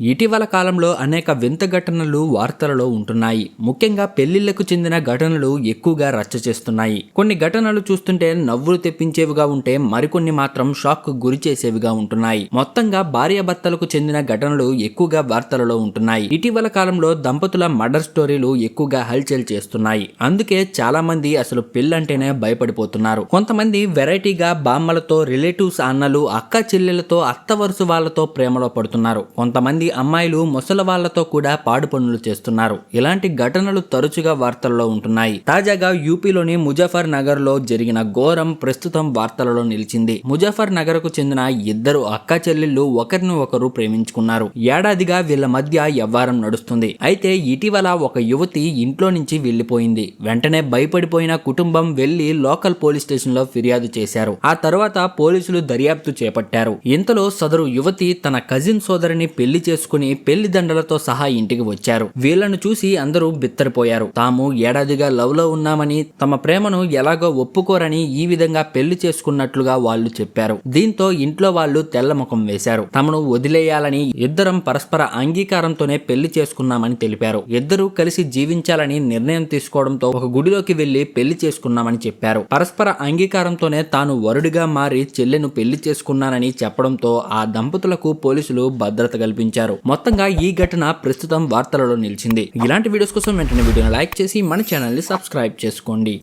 ఇటీవల కాలంలో అనేక వింత ఘటనలు వార్తలలో ఉంటున్నాయి. ముఖ్యంగా పెళ్ళిళ్ళకు చెందిన ఘటనలు ఎక్కువగా రచ్చ చేస్తున్నాయి. కొన్ని ఘటనలు చూస్తుంటే నవ్వులు తెప్పించేవిగా ఉంటే మరికొన్ని మాత్రం షాక్కు గురి చేసేవిగా ఉంటున్నాయి. మొత్తంగా భార్యాభర్తలకు చెందిన ఘటనలు ఎక్కువగా వార్తలలో ఉంటున్నాయి. ఇటీవల కాలంలో దంపతుల మర్డర్ స్టోరీలు ఎక్కువగా హల్చల్ చేస్తున్నాయి. అందుకే చాలా మంది అసలు పెళ్ళంటేనే భయపడిపోతున్నారు. కొంతమంది వెరైటీగా బామ్మలతో రిలేటివ్స్ అన్నలు అక్క చెల్లెలతో అత్త వరుస వాళ్ళతో ప్రేమలో పడుతున్నారు. కొంతమంది అమ్మాయిలు ముసలి వాళ్ళతో కూడా పాడు పనులు చేస్తున్నారు. ఇలాంటి ఘటనలు తరచుగా వార్తల్లో ఉంటున్నాయి. తాజాగా యూపీలోని ముజఫర్ నగర్లో జరిగిన ఘోరం ప్రస్తుతం వార్తలలో నిలిచింది. ముజఫర్ నగర్కు చెందిన ఇద్దరు అక్క చెల్లెళ్ళు ఒకరిని ఒకరు ప్రేమించుకున్నారు. ఏడాదిగా వీళ్ళ మధ్య వ్యవహారం నడుస్తుంది. అయితే ఇటీవల ఒక యువతి ఇంట్లో నుంచి వెళ్ళిపోయింది వెంటనే భయపడిపోయిన కుటుంబం వెళ్ళి లోకల్ పోలీస్ స్టేషన్లో ఫిర్యాదు చేశారు. ఆ తర్వాత పోలీసులు దర్యాప్తు చేపట్టారు. ఇంతలో సదరు యువతి తన కజిన్ సోదరిని పెళ్ళి చేసుకుని పెళ్ళి దండలతో సహా ఇంటికి వచ్చారు. వీళ్ళను చూసి అందరూ బిత్తరిపోయారు. తాము ఏడాదిగా లవ్లో ఉన్నామని తమ ప్రేమను ఎలాగో ఒప్పుకోరని ఈ విధంగా పెళ్ళి చేసుకున్నట్లుగా వాళ్ళు చెప్పారు. దీంతో ఇంట్లో వాళ్ళు తెల్ల ముఖం వేశారు. తమను వదిలేయాలని ఇద్దరం పరస్పర అంగీకారంతోనే పెళ్ళి చేసుకున్నామని తెలిపారు. ఇద్దరూ కలిసి జీవించాలని నిర్ణయం తీసుకోవడంతో ఒక గుడిలోకి వెళ్ళి పెళ్ళి చేసుకున్నామని చెప్పారు. పరస్పర అంగీకారంతోనే తాను వరుడిగా మారి చెల్లెను పెళ్ళి చేసుకున్నానని చెప్పడంతో ఆ దంపతులకు పోలీసులు భద్రత కల్పించారు. మొత్తంగా ఈ ఘటన ప్రస్తుతం వార్తలలో నిలిచింది. ఇలాంటి వీడియోస్ కోసం వెంటనే వీడియోని లైక్ చేసి మన ఛానల్ని సబ్స్క్రైబ్ చేసుకోండి.